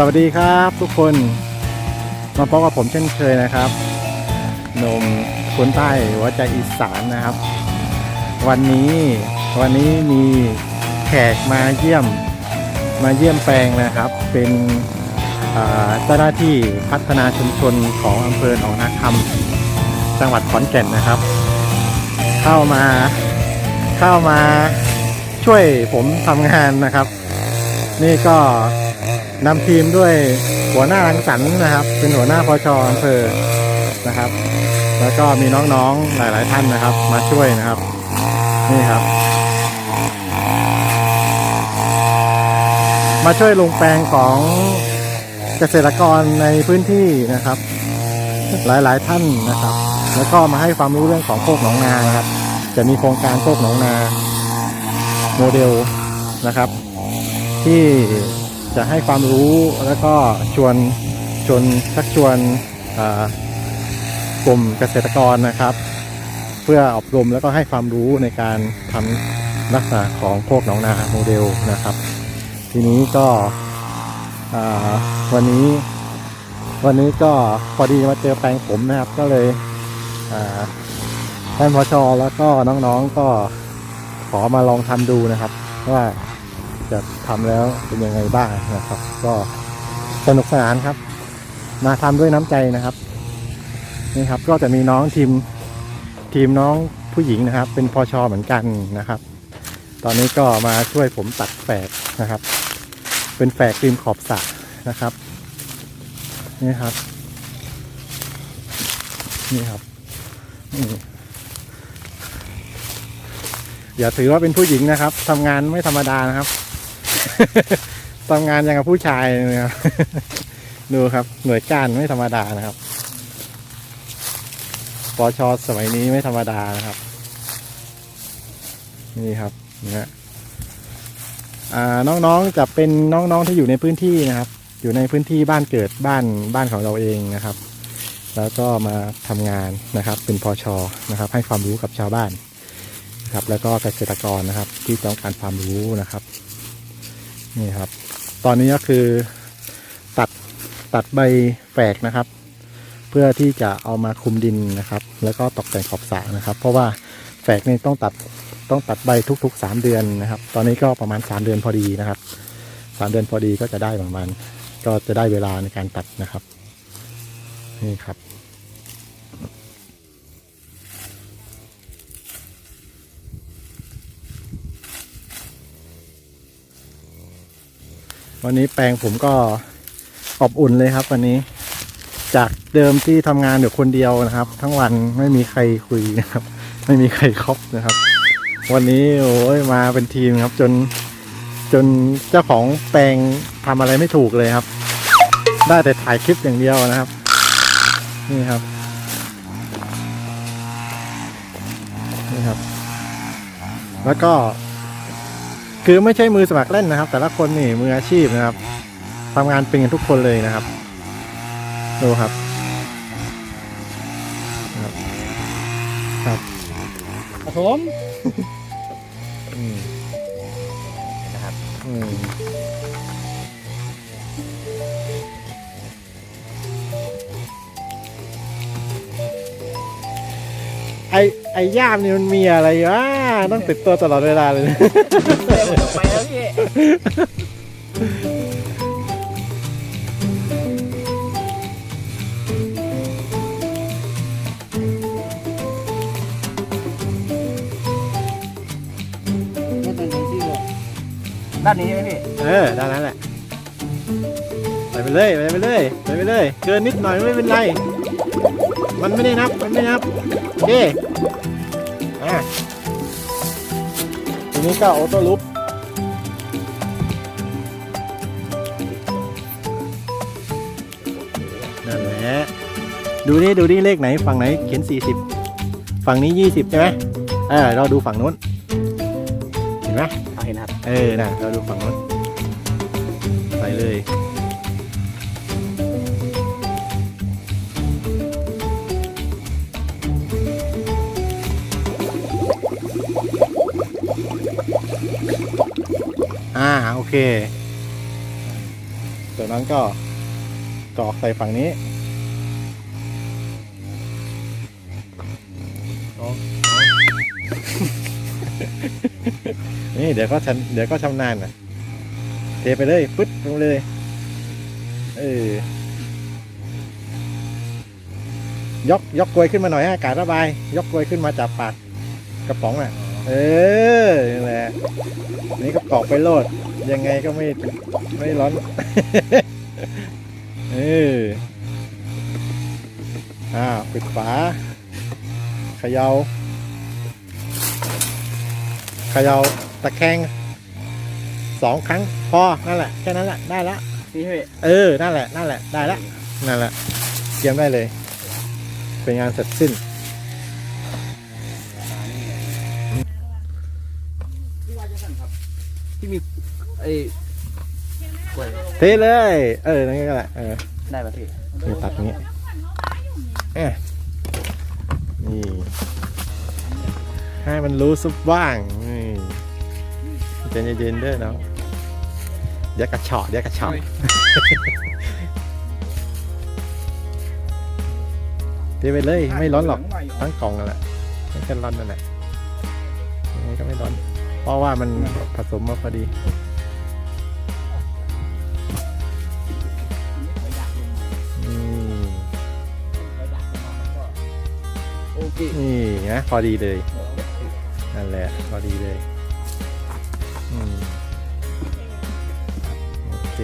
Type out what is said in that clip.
สวัสดีครับทุกคนมาพบกับผมเช่นเคยนะครับนมคนใต้หัวใจอีสานนะครับ วันนี้วันนี้มีแขกมาเยี่ยมมาเยี่ยมแปลงนะครับ เป็นเจ้าหน้าที่พัฒนาชุมชนของอำเภอหนองนาคำจังหวัดขอนแก่นนะครับ เข้ามาเข้ามาช่วยผมทำงานนะครับ นี่ก็ นำทีมด้วยหัวหน้ารังสรรค์นะครับ เป็นหัวหน้าพอชอำเภอนะครับ แล้วก็มีน้องๆหลาย ๆ ท่านนะครับ มาช่วยนะครับ นี่ครับ มาช่วยลงแปลงของเกษตรกรในพื้นที่นะครับ หลาย ๆ ท่านนะครับ แล้วก็มาให้ความรู้เรื่องของโคกหนองนานะครับ จะมีโครงการโคกหนองนา โมเดลนะครับ ที่ จะให้ความรู้แล้วก็ชวนชวนชักชวนกลุ่มเกษตรกรนะครับ เพื่ออบรมแล้วก็ให้ความรู้ในการทำลักษณะของโคกหนองนาโมเดลนะครับ ทีนี้ก็วันนี้วันนี้ก็พอดีมาเจอแปลงผมนะครับ ก็เลยท่านพชแล้วก็น้องๆก็ขอมาลองทำดูนะครับว่า จะทำแล้วเป็นยังไงบ้างนะครับ ก็สนุกสนานครับ มาทำด้วยน้ำใจนะครับนี่ครับก็จะมีน้องทีมทีมน้องผู้หญิงนะครับ เป็นพอชอเหมือนกันนะครับ ตอนนี้ก็มาช่วยผมตัดแฝกนะครับ เป็นแฝกริมขอบสระนะครับนี่ครับ นี่ครับอย่าถือว่าเป็นผู้หญิงนะครับทำงานไม่ธรรมดานะครับ ทำงานอย่างกับผู้ชายเลยนะครับ ดูครับ หน่วยก้านไม่ธรรมดานะครับปอชอสมัยนี้ไม่ธรรมดานะครับ นี่ครับนะฮะอ่าน้องๆจะเป็นน้องๆที่อยู่ในพื้นที่นะครับ อยู่ในพื้นที่บ้านเกิดบ้านบ้านของเราเองนะครับ แล้วก็มาทำงานนะครับ เป็นพอชอนะครับ ให้ความรู้กับชาวบ้านนะครับ แล้วก็เกษตรกรนะครับที่ต้องการความรู้นะครับ นี่ครับ ตอนนี้ก็คือตัดตัดใบแฝกนะครับ เพื่อที่จะเอามาคุมดินนะครับ แล้วก็ตกแต่งขอบสระนะครับ เพราะว่าแฝกนี่ต้องตัดต้องตัดใบทุก ๆ 3 เดือนนะครับ ตอนนี้ก็ประมาณ 3 เดือนพอดีนะครับสามเดือนพอดีก็จะได้ประมาณ ก็จะได้เวลาในการตัดนะครับ นี่ครับ วันนี้แปลงผมก็อบอุ่นเลยครับ วันนี้ จากเดิมที่ทำงานอยู่คนเดียวนะครับ ทั้งวันไม่มีใครคุยนะครับ ไม่มีใครคบนะครับ วันนี้โอ้ยมาเป็นทีมครับ จนจนเจ้าของแปลงทำอะไรไม่ถูกเลยครับ ได้แต่ถ่ายคลิปอย่างเดียวนะครับ นี่ครับนี่ครับ แล้วก็ คือไม่ใช่มือสมัครเล่นนะครับ แต่ละคนนี่มืออาชีพนะครับทำงานเป็นกันทุกคนเลยนะครับดูครับครับครับครับผมอืมนะครับอืมไอไอ ย่ามนี่มันมีอะไรวะ ต้องติดตัวตลอดเวลาเลยนะเร็วไปแล้วพี่ด้านนี้ใช่ไหมพี่ เออด้านนั้นแหละไปไปเลยไปไปเลยไปไปเลยเกินนิดหน่อยไม่เป็นไร มันไม่ได้นับมันไม่นับโอเคอะ ทีนี้ก็ออโต้ลุปนั่นแหละดูนี่ดูนี่เลขไหน ฝั่งไหนเขียน 40 ฝั่งนี้ 20 ใช่ไหมเออเราดูฝั่งนู้น เห็นไหมเอาเห็นครับ เออนะเราดูฝั่งนู้น ไปเลย อ่าโอเคตัวนั้นก็กรอกใส่ฝั่งนี้นี่เดี๋ยวก็ชันเดี๋ยวก็ชำนาญนะเทไปเลยปึ๊ดลงเลย เออยกยกกลวยขึ้นมาหน่อยให้อากาศระบาย ยกกลวยขึ้นมาจากปากกระป๋องน่ะ เออนี่แหละนี่ก็กรอกไปโลด ยังไงก็ไม่ไม่ร้อน เอออ้าวปิดฝาเขยา่าเขย่าตะแคงสองครั้งพอนั่นแหละแค่นั้นแหละได้ละนี่พี่เออนั่นแหละนั่นแหละได้ละนั่นแหละเตรียมได้เลย เป็นงานเสร็จสิ้น ที่มีไอ้กล้วยเทเลย เออนั่นก็แหละเออได้ป่ะพี่นี่ตัดอย่างนี้เอ๊ะนี่ให้มันรู้สุบบ้างนี่ใจเย็นๆด้วยเนาะเดี๋ยวกระเฉาะเดี๋ยวกระเฉาะเทไปเลยไม่ร้อนหรอกทั้งกล่องนั่นแหละไม่เป็นร้อนนั่นแหละยังไงก็ไม่ร้อนเพ ราะว่ามันผสมมาพอดี นี่นะพอดีเลย นั่นแหละ พอดีเลย อืม โอเค